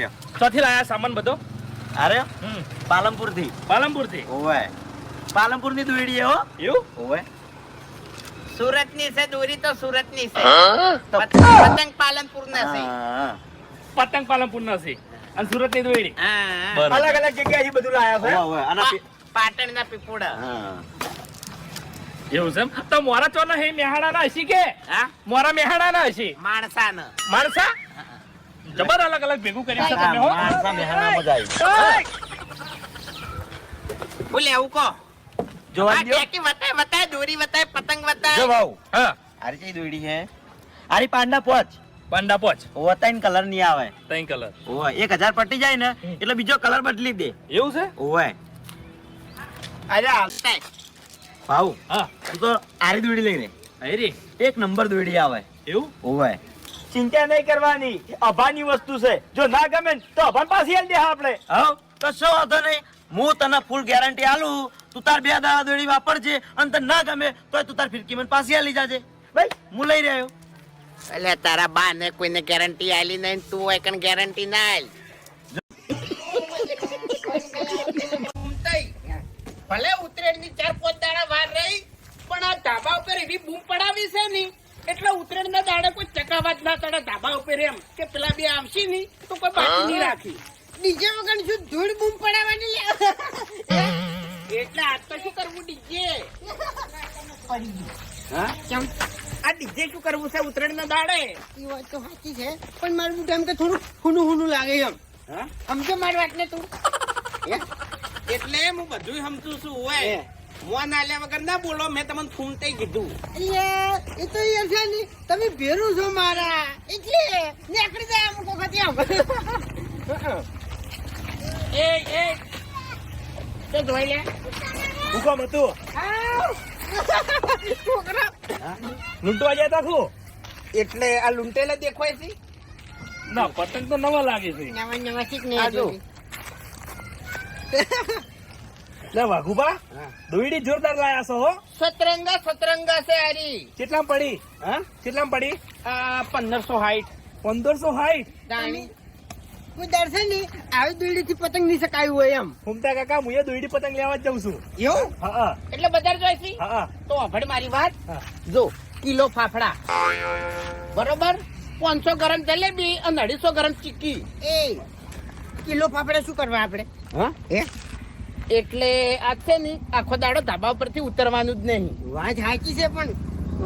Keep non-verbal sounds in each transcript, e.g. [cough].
રહ્યો ચોથી લાયા સામાન બધો? અરે પાલનપુરથી પાલનપુરથી ઓવે. પાલનપુરની દોયડી હો. એવું? ઓવે. સુરતની છે દોરી તો સુરતની છે પતંગ પાલનપુર ના છે પતંગ પાલનપુર ના છે. અને સુરતની. બરાબર. અલગ અલગ જગ્યાએ બધું લાયા છે? ઓવે અને પાટણ ના પીપોડા. એવું છે તો મોરા ચોના હે મેહાડા ના હશી કે? હા? મોરા મેહાડા ના હશી? માણસા ના માણસા? જબર અલગ અલગ ભેગું કરી છે તમે હો માણસા મેહાણામાં જ આવ્યું. બોલે આવું કો જોવા આ દ્યો. ટેકી વતાય વતાય દોરી વતાય પતંગ જો ભાઉ હા. આરી કઈ દોરી હે? આરી પાંડા પોચ. પાંડા પોચ. ઓવે ત્રણ કલરની આવે. ત્રણ કલર. ઓવે એક હજાર પટી જાય ને એટલે બીજો કલર બદલી દે. એવું છે? ઓવે અરે આવતાય. ભાઉ હા. તું તો આરી દોડી લઈ રે હરી એક નંબર દોડી આવે. એવું? ઓવે ચિંતા નહીં કરવાની. અભાની વસ્તુ છે. જો ના ગમે તો અભાન પાસે આલી દે આપણે. હવ કશો વાંધો નહીં? હું તને ફૂલ ગેરંટી આલું તું તાર બે દાડા દોડી વાપરજે. અને તને ના ગમે તો તું તાર ફિરકી મને પાસે આલી જાજે. ભાઈ. હું લઈ રહ્યો. એટલે તારા બા ને કોઈને ગેરંટી આલી નહીં તું કણ ગેરંટી ના આલ. ભલે ઉતરેડની ચાર પાંચ દાડા વાર રહી પણ આ ધાબા ઉપર એવી બૂમ પડાવી છે ને એટલે ઉત્તરાયણ ના દાડે કોઈ ચકાવાત ના ચડે ધાબા ઉપર એમ કે પેલા બે આવશે ની તો કોઈ બાકી નહીં રાખી. ડીજે વગર શું ધૂળ બૂમ પડાવવાની એટલે આજ તો શું કરવું ડીજે? કેમ આ ડીજે શું કરવું છે ઉત્તરાયણ ના દાડે? એ વાત તો સાચી છે પણ મારું બુટ એમ કે થોડું હુનું હુનું લાગે એમ. હા? સમજો મારી વાત ને તું એટલે હું બધું સમજું છું હોય મોન આલ્યા વગર ના બોલો મેં તમને ફૂમતે કીધું. અલ્યા એ તો યાર છે ને. તમે ભેરું છો મારા. એટલે નીકળી જાય અમુક વખત એમ એ એ. તો ધોઈ લે. હુકમ હતું. છોકરા. લૂંટવા જાય તા શું? એટલે આ લૂંટેલા દેખાય છે? ના પતંગ તો નવા લાગે છે. નવા નવા શીખ નહીં. લે વાઘુબા દોઈડી જોરદાર લાયા છો હો. સતરંગા સતરંગા છે હારી. કેટલા પડી? હા? કેટલા પડી? આ પંદરસો હાઈટ પંદરસો હાઈટ જાણી કોઈ દર્શન નહીં આવી દોઈડી થી પતંગ નહીં શકાયું હોય એમ. ફૂમતા કાકા હું એ દોઈડી પતંગ લેવા જ જાઉં છું. એવું? હા હા. એટલે બજાર જોઈ છે હા. તો અભડ મારી વાત. હા. જો કિલો ફાફડા. બરોબર? પાંચસો ગરમ જલેબી અને અઢીસો ગરમ ચીક્કી એ કિલો ફાફડા શું કરવા આપણે? હા? હે? એટલે આ છે ને આખો દાડો ધાબા ઉપરથી ઉતરવાનું જ નહીં. વાત સાચી છે પણ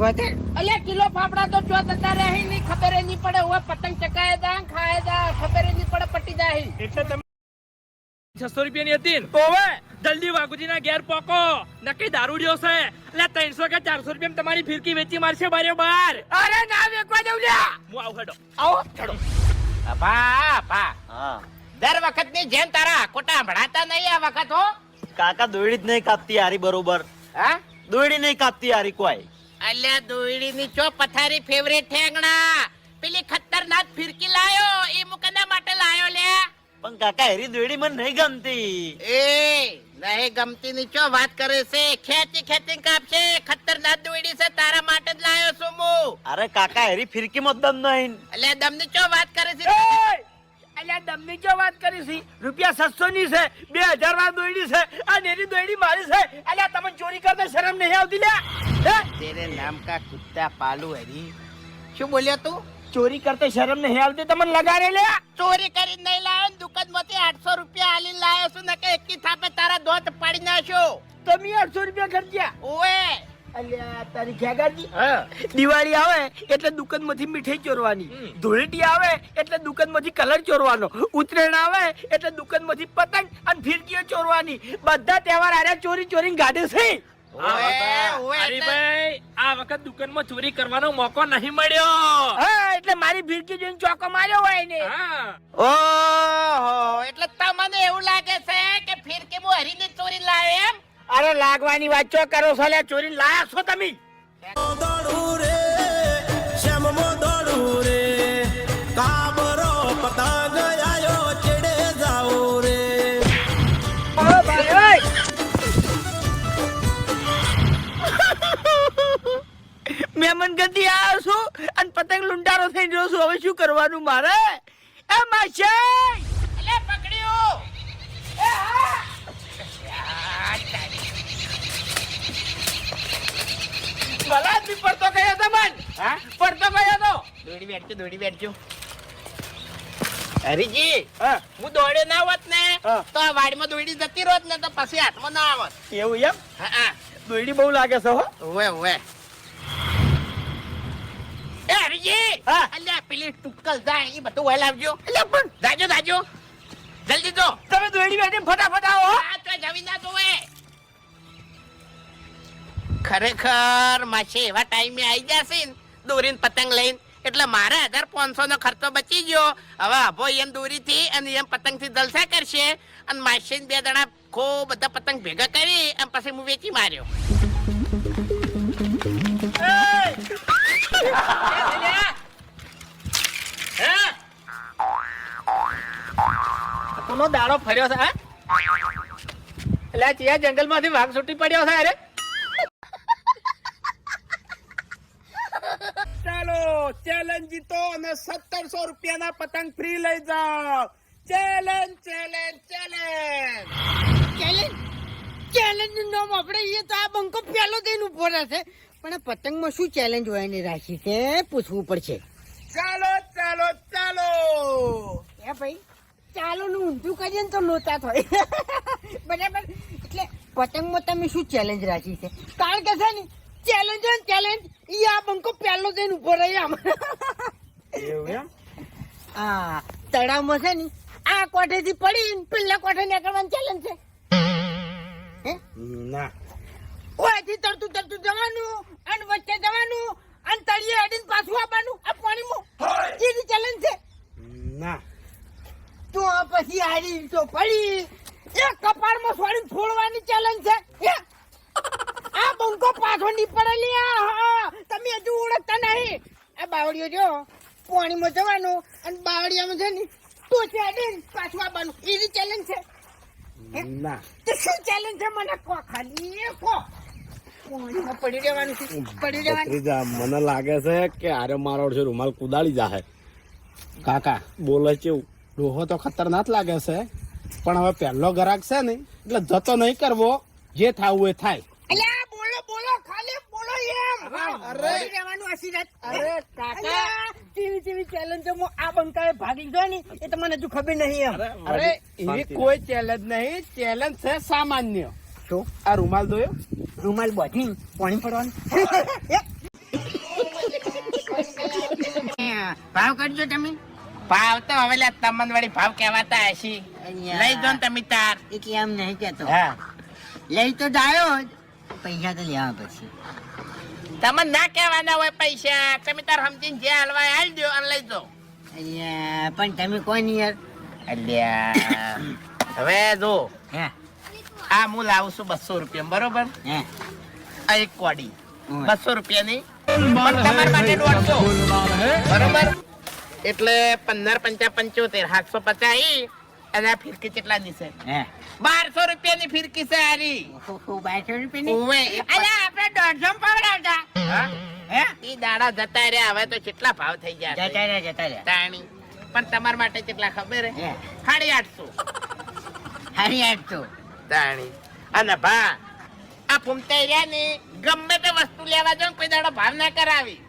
વધારે અલ્યા કિલો ફાફડા તો જો જતા રહે નહીં ખબર નહીં પડે. હવે પતંગ ચકાય દા ખાય દા ખબર નહીં પડે પટી જાય એટલે તમે છસો રૂપિયાની હતી ને? તો હવે જલ્દી વાઘુજી ના ઘેર પોકો. નક્કી દારૂડિયો છે. એટલે ત્રણસો કે ચારસો રૂપિયા તમારી ફિરકી વેચી મારશે બારે બાર. અરે ના વેકવા જવું લ્યા! હું આવું હેડો. આવો ચડો બા ભા હા. દર વખતની જેમ તારા ખોટા ભણાતા નહીં આ વખત હો? કાકા દોયડી જ નહીં કાપતી હારી બરોબર. હા? દોયડી નહીં કાપતી હારી કોઈ. અલ્યા દોયડી ની ચો પથારી ફેવરેટ ઠેંગણા પેલી ખતરનાક ફિરકી લાયો એ મુકના માટે લાયો લે. પણ કાકા હેરી દોયડી મને નહીં ગમતી. એ નહીં ગમતી ની ચો વાત કરે છે? ખેંચી ખેંચી કાપશે. ખતરનાક દોયડી છે તારા માટે જ લાયો છું હું. અરે કાકા હેરી ફિરકી મત દમ નહીં. અલ્યા દમની ચો વાત કરે છે? અલ્યા દમની જો વાત કરી છે? રૂપિયા સસ્તો ની છે બે હજાર વાર દોયડી છે આ નેરી દોયડી મારી છે. અલ્યા તમે ચોરી કરતા શરમ નહીં આવતી લ્યા હે? તેરે નામ કા કુત્તા પાલુ હરી. શું બોલ્યા તું? ચોરી કરતા શરમ નહીં આવતી તમને લગાડે લ્યા ચોરી કરી નહીં લાયો દુકાનમાંથી આઠસો રૂપિયા આલી લાયો છું ને કે એકી થાપે તારા દોત પાડી નાખ્યો. તમે આઠસો રૂપિયા ખર્ચ્યા. ઓએ. તારી દિવાળી આવે એટલે દુકાનમાંથી મીઠાઈ ચોરવાની. ધૂળેટી આવે એટલે દુકાનમાંથી કલર ચોરવાનો. ઉત્તરાયણ આવે એટલે દુકાનમાંથી પતંગ અને ફિરકીઓ ચોરવાની. બધા તહેવાર આર્યા ચોરી ચોરી ગાડે છે. આ વખત- આ વખત દુકાનમાં ચોરી કરવાનો મોકો નહીં મળ્યો. હા એટલે મારી ફિરકી જોઈને ચોકો માર્યો હોય ને હા. ઓહો એટલે તમને એવું લાગે છે કે ફિરકી હું હરીની ચોરી લાવે એમ? અરે લાગવાની વાત ચો કરો છો લે ચોરી લાયા છો તમે? મેમન ગતિ આવ્યો છું અને પતંગ લુંટારો થઈ રહ્યો છું. હવે શું કરવાનું મારે? એ માશે એટલે પકડ્યો! એ હા! ભલા જ પડતો ગયો તો મન? હા? પડતો ગયો તો? દોડી બેઠજો દોડી બેઠજો. હરીજી હું. દોડ્યો ના હોત ને. તો આ વાડીમાં દોડી જતી રોત ને તો પછી હાથમાં ના આવત. એવું એમ? હા બહુ લાગે છે હો. ઓવે ઓવે. એ હરીજી અલ્યા પેલી ટુક્કલ જાય એ બધું વહેલા આવજો. અલ્યા પણ જાજો જાજો. જલ્દી જો. તમે દોડી બેઠી ફટાફટ આવો હો. તો જવી ના જોવે. ખરેખર માસી એવા ટાઈમે આવી જશે ને દોરીને પતંગ લઈને એટલે મારે હજાર પાંચસો નો ખર્ચો બચી ગયો હવે અભો એમ દોરીથી અને એમ પતંગથી જલસા કરશે અને માસે બે દણા ખૂબ બધા પતંગ ભેગા કરી અને પછી હું વેચી માર્યો કોનો દાડો ફર્યો છે એટલે આ જંગલમાંથી વાઘ છૂટી પડ્યો છે અરે ચાલો ચેલેન્જ જીતો અને સત્તરસો રૂપિયાના પતંગ ફ્રી લઈ જાઓ. Challenge challenge challenge. ચેલેન્જ? ચેલેન્જનું નામ આપણે એ તો આ બંકો પેલો દઈને ઊભો રહેશે પણ આ પતંગમાં શું ચેલેન્જ હોય એની રાખી છે? પૂછવું પડશે. ચાલો ચાલો ચાલો. એ ભાઈ ચાલો નું ઊંધું કરીએ ને તો લોચા થાય. [laughs] બરાબર? એટલે પતંગમાં તમે શું ચેલેન્જ રાખી છે? કારણ કે છે ને ચેલેન્જ હોય ચેલેન્જ ઈ આ બંકો પહેલો જઈને ઊભો રહી આમ. એવું એમ? આ તળાવમાં છે ને આ કોઠેથી પડી પેલા કોઠે નીકળવાનું ચેલેન્જ છે. ના. ઓયથી તરતું તરતું જવાનું અને વચ્ચે જવાનું અને તળિયે હેડીને પાછું આવવાનું આ પાણીમાં. જેની ચેલેન્જ છે. ના. તો આ પછી હારી તો પડી. એ કપાળમાં સોડીને ફોડવાની ચેલેન્જ છે હે? આ બંકો પાછો ની પડેલી આ, હા. તમે હજુ ઓળખતા નહીં જો. પાણીમાં જવાનું અને બાવળિયામાં છે ને ટોચે અડીને પાછું આવવાનું. એની ચેલેન્જ છે. ના. તો શું ચેલેન્જ છે? મને કહો ખાલી એ કહો. પાણીમાં પડી રહેવાનું છે. પડી રહેવાનું. મને લાગે છે કે આરે મારો છે રૂમાલ કુદાળી જાહે. કાકા બોલે છે ડોહો તો ખતરનાક લાગે છે પણ હવે પહેલો ગ્રાહક છે ને એટલે જતો નહીં કરવો. જે થાવું એ થાય અલ્યા બોલો બોલો ખાલી બોલો એમ અરે રહેવાનું આશીર્વાદ અરે કાકા. ટીવી ટીવી ચેલેન્જ આ બંકાએ ભાગી ગયો ને એ તમને મને હજુ ખબર નહીં એમ. અરે એવી કોઈ ચેલેન્જ નહીં. ચેલેન્જ છે સામાન્ય. શું? આ રૂમાલ દોયો રૂમાલ બોધી પાણી પડવાનું ભાવ કરજો તમે. ભાવ તો હવે લે તમન વાળી ભાવ કહેવાતા હશી. લઈ જો તમે તાર. એ એમ નહીં કેતો હા. લઈ તો જાયો જ પૈસા તો લેવા પછી તમને ના કહેવાના હોય પૈસા. તમે તાર સમજીને જે હલવા હાલ દો અને લઈ દો અલ્યા પણ તમે કોણ યાર? અલ્યા. હવે જો હે? આ હું લાવું છું બસો રૂપિયા બરોબર? હે? આ એક કોડી. બસો રૂપિયાની. તમારા માટે દોઢસો. બરોબર? એટલે પંદર પંચા પંચોતેર સાતસો પચાસ અને આ ફિરકી કેટલાની છે? બારસો રૂપિયા ની ફિરકી છે હારી બારસો ઓવે, એક આપણે દોઢસો પવડાવતા? હે? દાડા જતા રહ્યા હવે તો કેટલા ભાવ થઈ ગયા જતા રહ્યા જતા રહ્યા. તાણી. પણ તમારા માટે કેટલા ખબર હે? સાડી આઠસો. હારી આઠસો. તાણી. અને ભા આ ફૂમતા રહ્યા ને ગમે તે વસ્તુ લેવા જાવ કોઈ દાડો ભાવ ના કરાવી.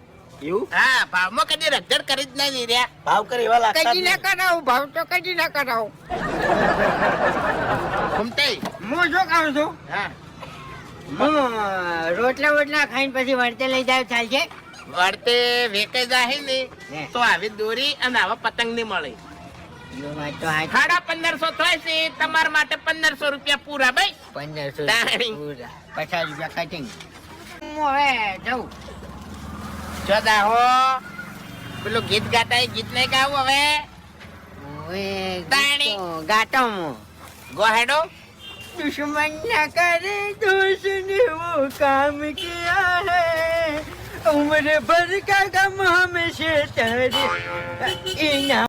એવું? હા ભાવમાં કદી રજડ કરી જ નહીં રહ્યા. ભાવ કરે એવા લાગતા કદી ના કરાવું ભાવ તો કદી ના કરાવું. ફૂમતાઈ હું શું કહું છું? હા. હું રોટલા વોટલા ખાઈને પછી વળતે લઈ જાવ ચાલશે વળતે વેકે જાય ને તો આવી દોરી અને આવા પતંગની મળે સાડા પંદરસો થાય છે તમારા માટે પંદરસો રૂપિયા પૂરા ભાઈ. પંદરસો. પૂરા. પચાસ રૂપિયા કટિંગ. હું હવે જઉં. જો દાહો પેલું ગીત ગાતા એ ગીત નહીં ગાવું હવે. તાણી. ગાતો હું ગોહેડો. દુશ્મન ના કરે દોષ ને વો કામ કિયા હે. ઉમર ભર કા ગમ હમેશે તારે. ઇના